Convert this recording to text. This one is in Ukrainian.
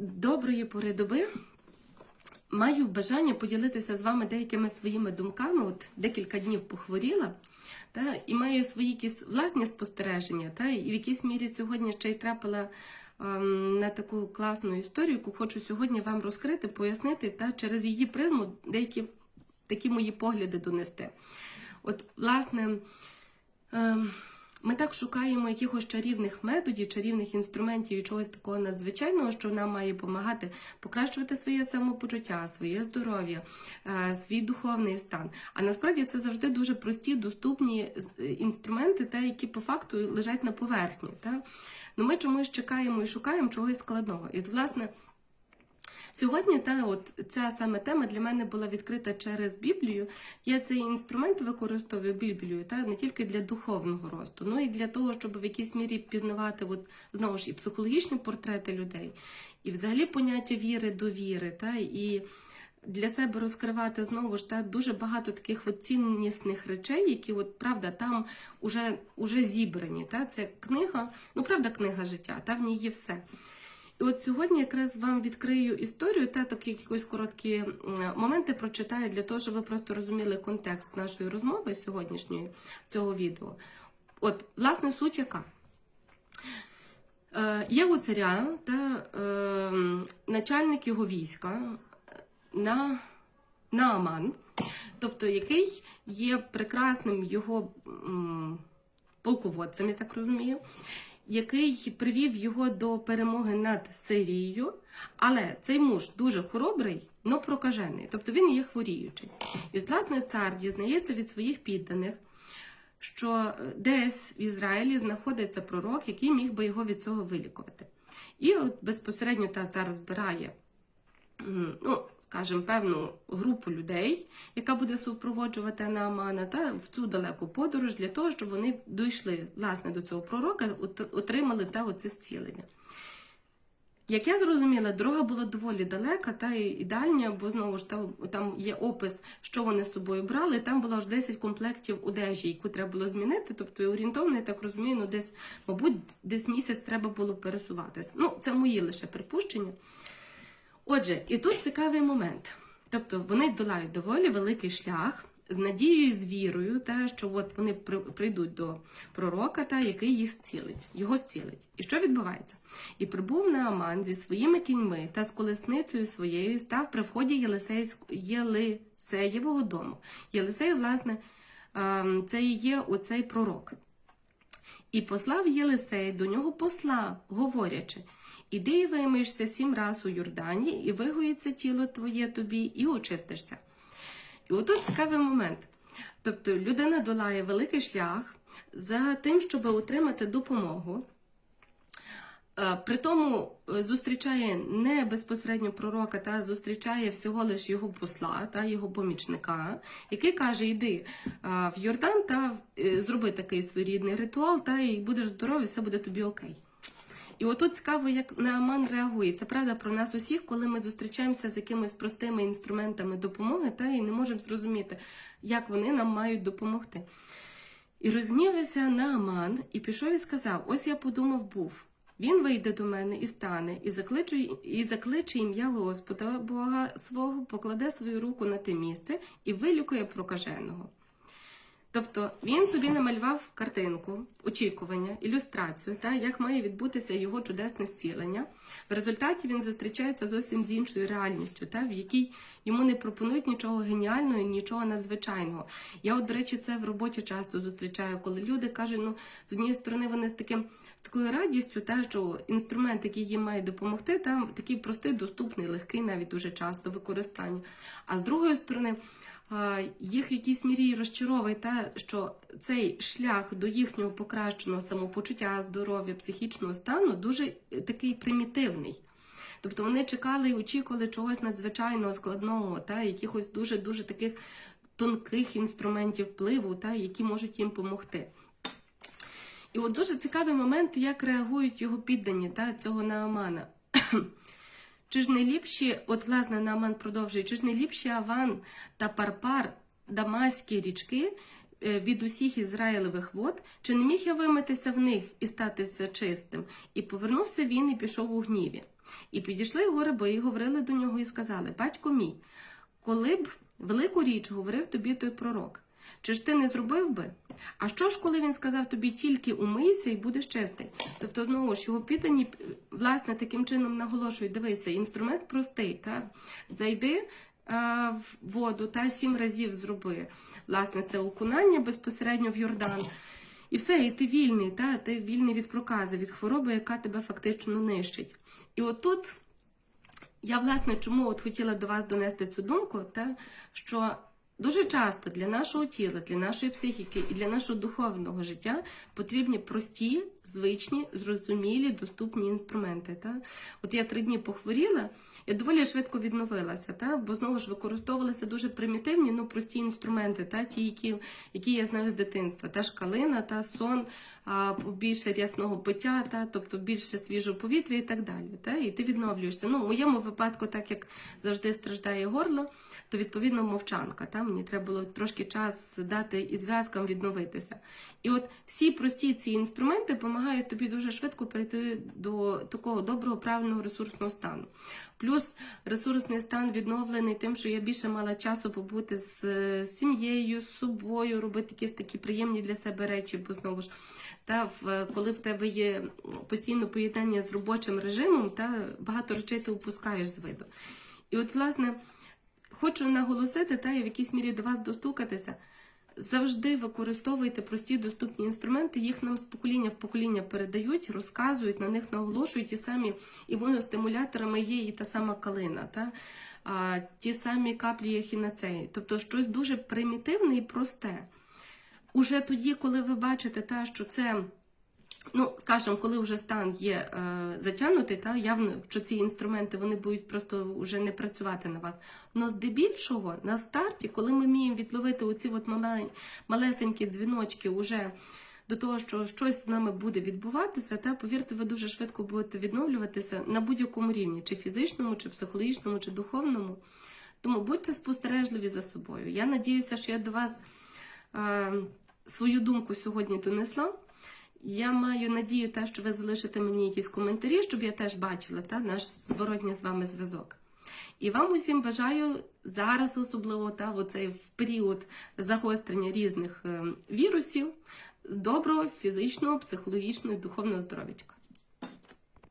Доброї пори доби. Маю бажання поділитися з вами деякими своїми думками. От декілька днів похворіла, та, і маю свої якісь власні спостереження. Та, і в якійсь мірі сьогодні ще й трапила ем, на таку класну історію, яку хочу сьогодні вам розкрити, пояснити та через її призму деякі такі мої погляди донести. От, власне. Ем, ми так шукаємо якихось чарівних методів, чарівних інструментів і чогось такого надзвичайного, що нам має допомагати покращувати своє самопочуття, своє здоров'я, е, свій духовний стан. А насправді це завжди дуже прості, доступні е, інструменти, та які по факту лежать на поверхні. Та? Ну ми чомусь чекаємо і шукаємо чогось складного. І власне. Сьогодні та от ця саме тема для мене була відкрита через Біблію. Я цей інструмент використовую Біблію та не тільки для духовного росту, ну і для того, щоб в якійсь мірі пізнавати от, знову ж і психологічні портрети людей, і взагалі поняття віри довіри, та і для себе розкривати знову ж та дуже багато таких от ціннісних речей, які от правда там уже, уже зібрані. Та це книга, ну правда, книга життя, та в ній є все. От сьогодні якраз вам відкрию історію та такі якісь короткі моменти прочитаю для того, щоб ви просто розуміли контекст нашої розмови сьогоднішньої цього відео. От, власне, суть яка? Е, є у царя та е, начальник його війська на, Нааман, тобто який є прекрасним його м, полководцем, я так розумію який привів його до перемоги над Сирією, але цей муж дуже хоробрий, но прокажений, тобто він є хворіючий. І от, власне, цар дізнається від своїх підданих, що десь в Ізраїлі знаходиться пророк, який міг би його від цього вилікувати. І от безпосередньо та цар збирає ну, скажімо, певну групу людей, яка буде супроводжувати Наамана, та в цю далеку подорож для того, щоб вони дійшли власне до цього пророка, от- отримали та оце зцілення. Як я зрозуміла, дорога була доволі далека та і дальня, бо знову ж там, там є опис, що вони з собою брали. Там було аж 10 комплектів одежі, яку треба було змінити. Тобто орієнтовно, я так розумію, ну десь, мабуть, десь місяць треба було пересуватись. Ну, це мої лише припущення. Отже, і тут цікавий момент. Тобто вони долають доволі великий шлях з надією і з вірою, та, що от вони прийдуть до пророка, та, який їх зцілить, його зцілить. І що відбувається? І прибув Нааман зі своїми кіньми та з колесницею своєю став при вході Єлисеєвого дому. Єлисей, власне, ем, це і є оцей пророк. І послав Єлисей до нього посла, говорячи: Іди і вимиєшся сім раз у Йордані, і вигоїться тіло твоє тобі, і очистишся. І отут цікавий момент. Тобто людина долає великий шлях за тим, щоб отримати допомогу. Е, При тому е, зустрічає не безпосередньо пророка, та зустрічає всього лиш його посла та його помічника, який каже: Йди е, в Йордан та зроби такий своєрідний ритуал, та і будеш здоровий, все буде тобі окей. І отут цікаво, як Нааман реагує. Це правда про нас усіх, коли ми зустрічаємося з якимись простими інструментами допомоги, та і не можемо зрозуміти, як вони нам мають допомогти. І рознівався Нааман і пішов і сказав: Ось я подумав був. Він вийде до мене і стане, і закличе, і закличе ім'я Господа Бога свого, покладе свою руку на те місце і вилікує прокаженого. Тобто він собі намалював картинку, очікування, ілюстрацію, та як має відбутися його чудесне зцілення. В результаті він зустрічається зовсім з іншою реальністю, та в якій йому не пропонують нічого геніального, нічого надзвичайного. Я, от, до речі, це в роботі часто зустрічаю, коли люди кажуть, ну з однієї сторони вони з таким. з Такою радістю, та що інструмент, який їм має допомогти, там такий простий, доступний, легкий, навіть дуже часто в використанні. А з другої сторони, їх в якійсь мірі розчаровує те, що цей шлях до їхнього покращеного самопочуття, здоров'я, психічного стану дуже е, такий примітивний. Тобто вони чекали і очікували чогось надзвичайного складного, та якихось дуже дуже таких тонких інструментів впливу, та які можуть їм допомогти. І от дуже цікавий момент, як реагують його піддані та цього Наамана. Чи ж не ліпші, от власне Нааман продовжує, чи ж не ліпші Аван та Парпар, Дамаські річки, е, від усіх Ізраїлевих вод, чи не міг я вимитися в них і статися чистим? І повернувся він і пішов у гніві. І підійшли його раби, і говорили до нього, і сказали: Батько мій, коли б велику річ говорив тобі той пророк, чи ж ти не зробив би? А що ж, коли він сказав тобі тільки умийся і будеш чистий? Тобто, знову ж його піддані, власне, таким чином наголошують: дивися, інструмент простий, та зайди е, в воду та сім разів зроби. Власне, це окунання безпосередньо в Йордан. І все, і ти вільний, та ти вільний від прокази, від хвороби, яка тебе фактично нищить. І отут я, власне, чому от хотіла до вас донести цю думку, те, що дуже часто для нашого тіла, для нашої психіки і для нашого духовного життя потрібні прості, звичні, зрозумілі, доступні інструменти. Та? От я три дні похворіла, я доволі швидко відновилася, та? бо знову ж використовувалися дуже примітивні, ну прості інструменти, та? ті, які, які я знаю з дитинства. Та шкалина, та сон, більше рясного пиття, та? тобто більше свіжого повітря і так далі. Та? І ти відновлюєшся. Ну, у моєму випадку, так як завжди страждає горло, то відповідно мовчанка. Та? Мені треба було трошки час дати і зв'язкам відновитися. І от всі прості ці інструменти допомагають тобі дуже швидко перейти до такого доброго, правильного ресурсного стану. Плюс ресурсний стан відновлений тим, що я більше мала часу побути з сім'єю, з собою, робити якісь такі приємні для себе речі, бо знову ж та в коли в тебе є постійне поєднання з робочим режимом, та багато речей ти упускаєш з виду. І от, власне, хочу наголосити, та і в якійсь мірі до вас достукатися. Завжди використовуйте прості доступні інструменти, їх нам з покоління в покоління передають, розказують, на них наголошують. Ті самі імуностимуляторами є і та сама калина, та? А, ті самі каплі ехінацеї. Тобто щось дуже примітивне і просте. Уже тоді, коли ви бачите, та, що це. Ну, скажімо, коли вже стан є е, затягнутий, та явно, що ці інструменти вони будуть просто вже не працювати на вас. Но здебільшого на старті, коли ми вміємо відловити оці от малесенькі дзвіночки уже до того, що щось з нами буде відбуватися, та повірте, ви дуже швидко будете відновлюватися на будь-якому рівні, чи фізичному, чи психологічному, чи духовному. Тому будьте спостережливі за собою. Я надіюся, що я до вас е, свою думку сьогодні донесла. Я маю надію, те, що ви залишите мені якісь коментарі, щоб я теж бачила та, наш зворотній з вами зв'язок. І вам усім бажаю зараз, особливо та, в цей період загострення різних е, вірусів, доброго фізичного, психологічного і духовного здоров'ячка.